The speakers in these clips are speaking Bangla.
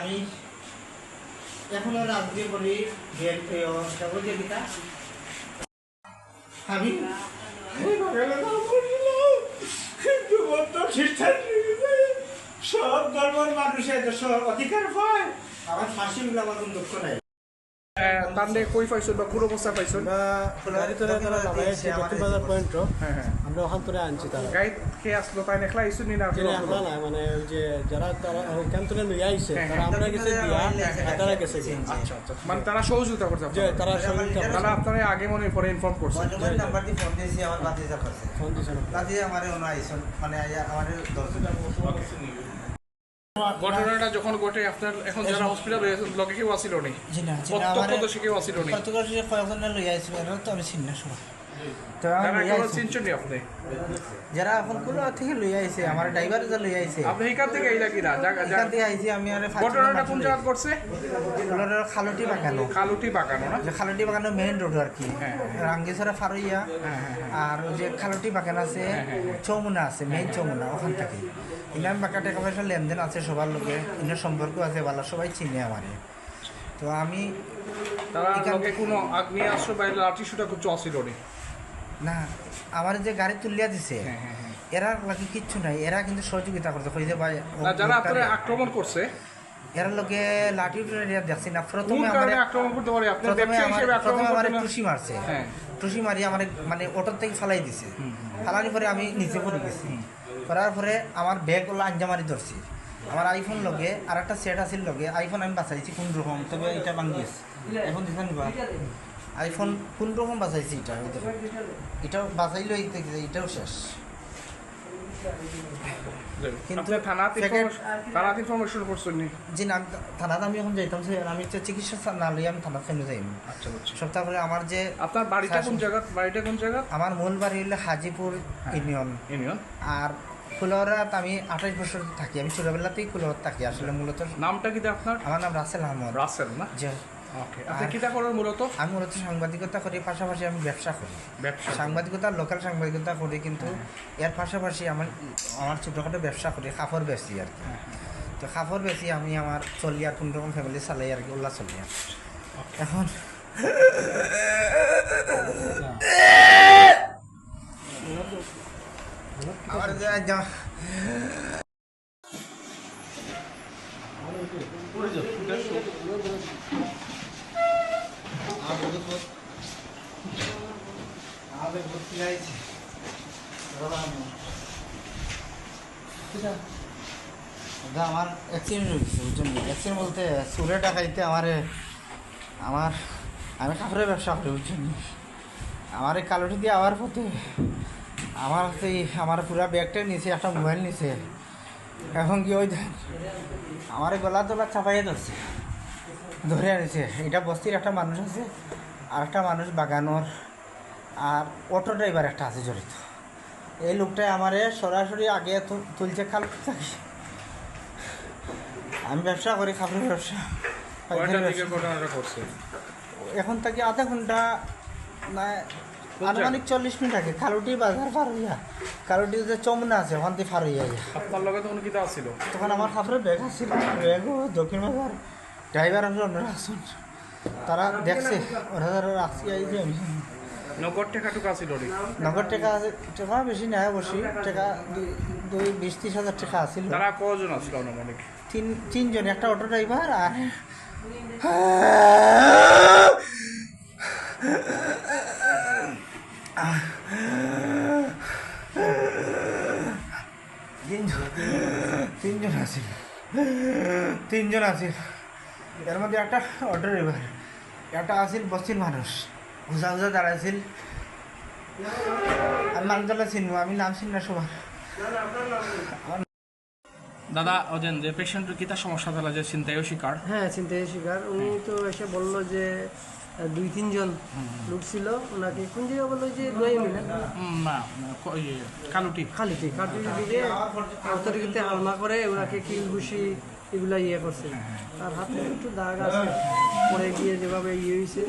আমি এখনও রাজনীতি করি সহযোগিতা আমি সব ধর্মের মানুষের সব অধিকার পায়। আমার ফাঁসি আমার কোনো দুঃখ নাই। তাহলে কই পাইছেন বা কোন অবস্থা পাইছেন। গাড়ি তোরা তারা লাগাইছে দক্ষিণ বাজার পয়েন্ট হ্যাঁ হ্যাঁ। আমরা ওখান থেকে আনছি তারা। গাইড কে আসলো তাই নেখলা ইস্যু নি না? আমরা না মানে ওই যে যারা তারা ওখান থেকে লইয়া আইছে হ্যাঁ, তারা আমরা গেছে দিয়া তারা গেছে আচ্ছা আচ্ছা। মানে তারা সহযোগিতা করছে যে তারা সহযোগিতা তাহলে আপনারা আগে মনে পরে ইনফর্ম করছে। নাম্বার দিয়ে ফোন দিয়েছি আমার বাতিজা করছে। ফোন না। বাতিজা আমার অন্য আইসন মানে আমার দর্শক ঘটনাটা যখন ঘটে আপনার এখন যারা হসপিটালে লগে কেউ আসিল নি? প্রত্যক্ষদর্শী কেউ আসিল নি? প্রত্যক্ষদর্শী কয়েকজনে লইয়া আসিল তো আমি চিনি না সবাই। যারা এখন কোনো থেকে লই আইছে আমার ড্রাইভার যে লই আইছে। আপনি এখান থেকে এইলা কিনা এখান থেকে আইছি আমি আর ঘটনাটা কোন জায়গা করছে খালটি বাগানো। কালুটি বাগানো না? যে বাগানো মেইন রোড আর কি। হ্যাঁ। ফারইয়া হ্যাঁ, হ্যাঁ, আর যে খালটি বাগান আছে চৌমুনা আছে মেইন চৌমুনা ওখান থেকে। ইনাম বাঁকা টাকা পয়সা লেনদেন আছে সবার লোকে ইনার সম্পর্ক আছে ভালো সবাই চিনে আমারে। তো আমি তারা কোনো আগ্নেয় আশ্র বা লাঠি সুটা কিছু আসিল নি? না আমার যে গাড়ি তুলিয়া দিছে হ্যাঁ, হ্যাঁ, হ্যাঁ। এরা লাগি কিচ্ছু নাই এরা কিন্তু সহযোগিতা করছে কই যে ভাই ও না যারা আপনারা আক্রমণ করছে এরা লোকে লাঠি উঠে দেখছি না প্রথমে আমার আক্রমণ করতে পারে? আপনি প্রথমে হিসেবে আক্রমণ আমার টুসি মারছে। টুসি মারি আমার মানে অটোর থেকে ফালাই দিছে। ফালানোর পরে আমি নিচে পড়ে গেছি। করার পরে আমার ব্যাগ ওলা আঞ্জামারি ধরছি। আমার আইফোন লগে আর একটা সেট আছিল লগে আইফোন আমি বাঁচাইছি কোন রকম তবে এটা ভাঙি গেছে এখন দিছেন বা আইফোন কোন রকম বাঁচাইছি এটা এটাও বাঁচাইলো এই থেকে এটাও শেষ। কিন্তু থানাতে ইনফরমেশন করছেন নি? থানাতে আমি এখন যাইতাম আমি তো চিকিৎসা না লই আমি থানা ফেলে যাইনি। আচ্ছা বুঝছি সপ্তাহ পরে আমার যে আপনার বাড়িটা কোন জায়গা বাড়িটা কোন জায়গা? আমার মূল বাড়ি হলো হাজিপুর ইউনিয়ন। ইউনিয়ন। আর ফুলওয়ারাত আমি আঠাশ বছর থাকি আমি ছোটবেলাতেই ফুলওয়ার থাকি আসলে মূলত নামটা কি আপনার? আমার নাম রাসেল আহমদ। রাসেল না? যে ওকে আপনি আর- করেন মূলত? আমি মূলত সাংবাদিকতা করি পাশাপাশি আমি ব্যবসা করি। ব্যবসা সাংবাদিকতা লোকাল সাংবাদিকতা করি কিন্তু এর পাশাপাশি আমার আমার ছোটোখাটো ব্যবসা করি কাপড় বেশি আর কি। তো কাপড় বেশি আমি আমার চলি আর কোন রকম ফ্যামিলি চালাই আর কি ওল্লা চলি আর। এখন যা- দাদা আমার অ্যাক্সিডেন্ট হয়েছে বুঝছেন অ্যাক্সিডেন্ট বলতে সুরে ডাকাইতে আমার আমার আমি কাপড়ের ব্যবসা করি বুঝছেন আমার এই কালোটি দিয়ে আবার পথে আমার সেই আমার পুরা ব্যাগটা নিচে একটা মোবাইল নিচে এখন কি ওই আমার গলা তোলা চাপাইয়ে ধরছে। ধরে আনিছে। এটা বস্তির একটা মানুষ আছে আর একটা মানুষ বাগানোর আর অটো ড্রাইভার একটা আছে জড়িত। এই লোকটাই আমারে সরাসরি আগে তুলছে খাল থাকি আমি ব্যবসা করি কাপড়ের ব্যবসা। এখন থেকে আধা ঘণ্টা না আনুমানিক চল্লিশ মিনিট আগে কালুটি বাজার পার হইয়া কালুটি যে চমনা আছে ওখান থেকে পার হইয়া আপনার লগে তখন আমার কাপড়ের ব্যাগ আসছিল ব্যাগও দক্ষিণ বাজার। ড্রাইভার অন্যরা আসুন। তারা দেখছে ওরা যারা রাখছি আইছে নগদ টাকা টুকা নি নগদ টাকা আছে টাকা বেশি নাই অবশ্যই টাকা দুই- বিশ ত্রিশ হাজার টাকা আছিল। তারা কজন আসলো আনুমানিক? তিন তিনজন একটা অটো ড্রাইভার আর তিনজন। তিনজন আছিল। তিনজন আছিল। এর মধ্যে একটা অটো ড্রাইভার একটা আছিল বস্তির মানুষ হুজা হুজা দাঁড়াইছিল। আমি মানুষটা চিনব আমি নাম চিন না সবার। দাদা ওদের যে পেশেন্টের তার সমস্যা তাহলে যে চিন্তায় শিকার হ্যাঁ চিন্তায় শিকার উনি তো এসে বলল যে দুই তিনজন লোক ছিল ওনাকে কোন জায়গা বলল যে দোয়াই মিলে। না ইয়ে, কালুটি। খালিতে কাটি দিকে অতর্কিতে হালমা করে ওনাকে কিল ঘুষি এগুলা ইয়ে করছে। তার হাতে একটু দাগ আছে পরে গিয়ে যেভাবে ইয়ে হয়েছে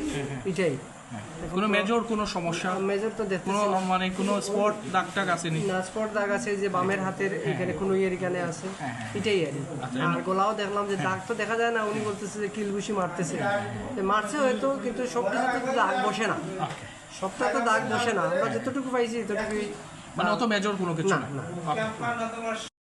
এটাই। কোনো মেজর কোনো সমস্যা? মেজর তো কোনো। মানে কোনো স্পট দাগ টাগ আসেনি না স্পট দাগ আছে যে বামের হাতের এখানে কোনো ইয়ের এখানে আছে হ্যাঁ, হ্যাঁ। এটাই আর। আচ্ছা, আর গলাও দেখলাম যে দাগ তো দেখা যায় না উনি বলতেছে যে কিলঘুষি মারতেছে। মারছে হয়তো কিন্তু সব কিছুতে তো দাগ বসে না। সবটা তো দাগ বসে না। আমরা যতটুকু পাইছি ততটুকুই মানে অত মেজর কোনো কিছু না.